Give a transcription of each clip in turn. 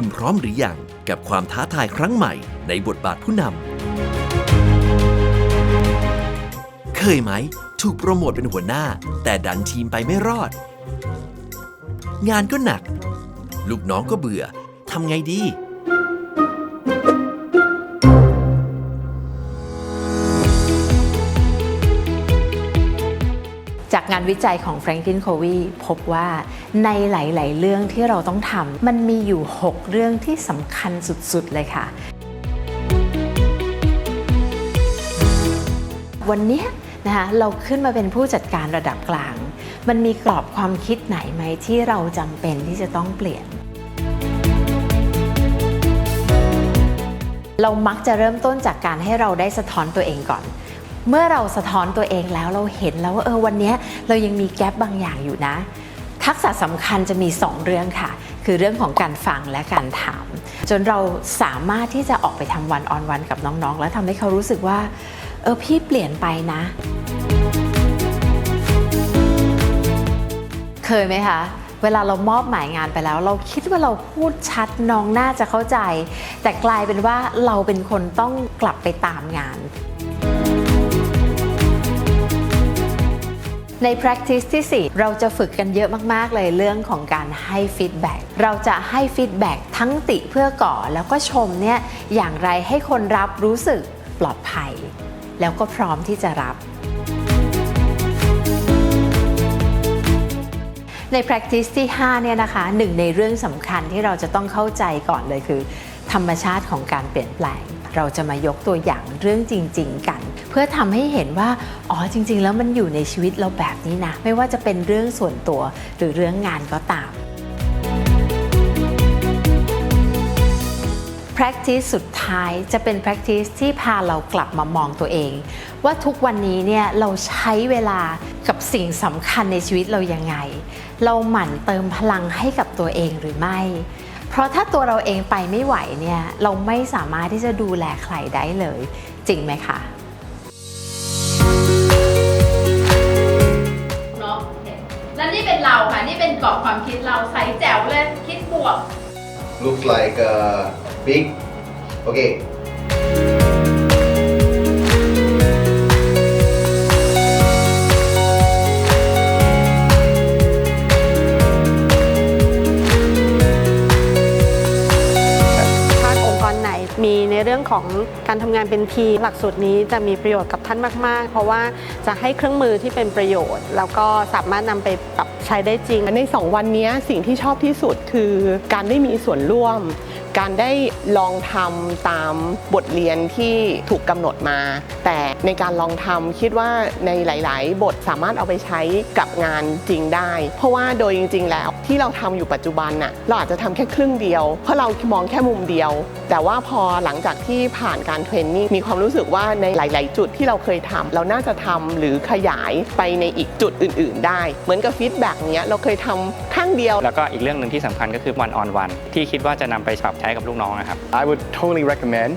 คุณพร้อมหรือยังกับความท้าทายครั้งใหม่ในบทบาทผู้นำ เคยไหม ถูกโปรโมทเป็นหัวหน้า แต่ดันทีมไปไม่รอด งานก็หนัก ลูกน้องก็เบื่อทำไงดี จากงานวิจัยของแฟรงกินโควีพบว่าในหลาย ๆ เรื่องที่เราต้องทำมันมีอยู่ 6 เรื่องที่สำคัญสุด ๆ เลยค่ะ วันนี้นะคะเราขึ้นมาเป็นผู้จัดการระดับกลาง มันมีกรอบความคิดไหนไหมที่เราจำเป็นที่จะต้องเปลี่ยนเรามักจะเริ่มต้นจากการให้เราได้สะท้อนตัวเองก่อน เมื่อเราสะท้อนตัวเองแล้วเราเห็นแล้วว่าเออวันนี้เรายังมีแกลบบางอย่างอยู่นะ ทักษะสำคัญจะมี 2 เรื่องค่ะ คือเรื่องของการฟังและการถาม จนเราสามารถที่จะออกไปทำวันออนวันกับน้องๆ แล้วทำให้เขารู้สึกว่าเออพี่เปลี่ยนไปนะ เคยไหมคะเวลาเรามอบหมายงานไปแล้ว เราคิดว่าเราพูดชัดน้องน่าจะเข้าใจ แต่กลายเป็นว่าเราเป็นคนต้องกลับไปตามงาน ใน practice ที่ 4 เราจะฝึกกันเยอะมากๆ เลยเรื่องของการให้ feedback เราจะให้ feedback ทั้งติเพื่อก่อ แล้วก็ชมเนี่ยอย่างไรให้คนรับรู้สึกปลอดภัย แล้วก็พร้อมที่จะรับใน practice ที่ 5 เนี่ยนะคะหนึ่งในเรื่องสำคัญที่เราจะต้องเข้าใจก่อนเลยคือ ธรรมชาติของการเปลี่ยนแปลง เราจะมายกตัวอย่างเรื่องจริง ๆ กัน เพื่อทำให้เห็นว่าอ๋อจริง ๆ แล้วมันอยู่ในชีวิตเราแบบนี้นะ ไม่ว่าจะเป็นเรื่องส่วนตัวหรือเรื่องงานก็ตาม practice สุดท้ายจะเป็น practice ที่พาเรากลับมามองตัวเอง ว่าทุกวันนี้เนี่ยเราใช้เวลากับสิ่งสำคัญในชีวิตเรายังไง เราหมั่นเติมพลังให้กับตัวเองหรือไม่ ราะถ้าตัวเราเองไปไม่ไหวเนี่ยเราไม่สามารถที่จะดูแลใครได้เลย จริงไหมคะเนาะโอเคแล้วนี่เป็นเราค่ะ นี่เป็นกรอบความคิดเราใสแจ๋วเลย คิดบวก looks like uh, big. Okay. ของการทำงานเป็นทีมหลักสูตรนี้จะมีประโยชน์กับท่านมาก ๆ เพราะว่าจะให้เครื่องมือที่เป็นประโยชน์ แล้วก็สามารถนำไปปรับใช้ได้จริง ใน 2 วันนี้สิ่งที่ชอบที่สุดคือการได้มีส่วนร่วม การได้ลองทำตามบทเรียนที่ถูกกำหนดมา แต่ในการลองทำคิดว่าในหลาย ๆ บทสามารถเอาไปใช้กับงานจริงได้ เพราะว่าโดยจริง ๆ แล้วที่เราทำอยู่ปัจจุบันน่ะเราอาจจะทำแค่ครึ่งเดียว เพราะเรามองแค่มุมเดียว แต่ว่าพอหลังจากที่ผ่านการเทรนนิ่งมีความรู้สึกว่าในหลาย ๆ จุดที่เราเคยทำเราน่าจะทำหรือขยายไปในอีกจุดอื่น ๆ ได้ เหมือนกับฟีดแบ็กเนี้ยเราเคยทำางเดียว แล้วก็อีกเรื่องหนึ่งที่สำคัญก็คือวันออนวันที่คิดว่าจะนำไปปรับใช้กับลูกน้องนะครับ I would totally recommend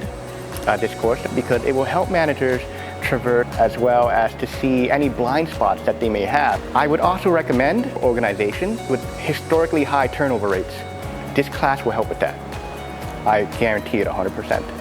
uh, this course because it will help managers traverse as well as to see any blind spots that they may have. I would also recommend organizations with historically high turnover rates. This class will help with that. I guarantee it 100%.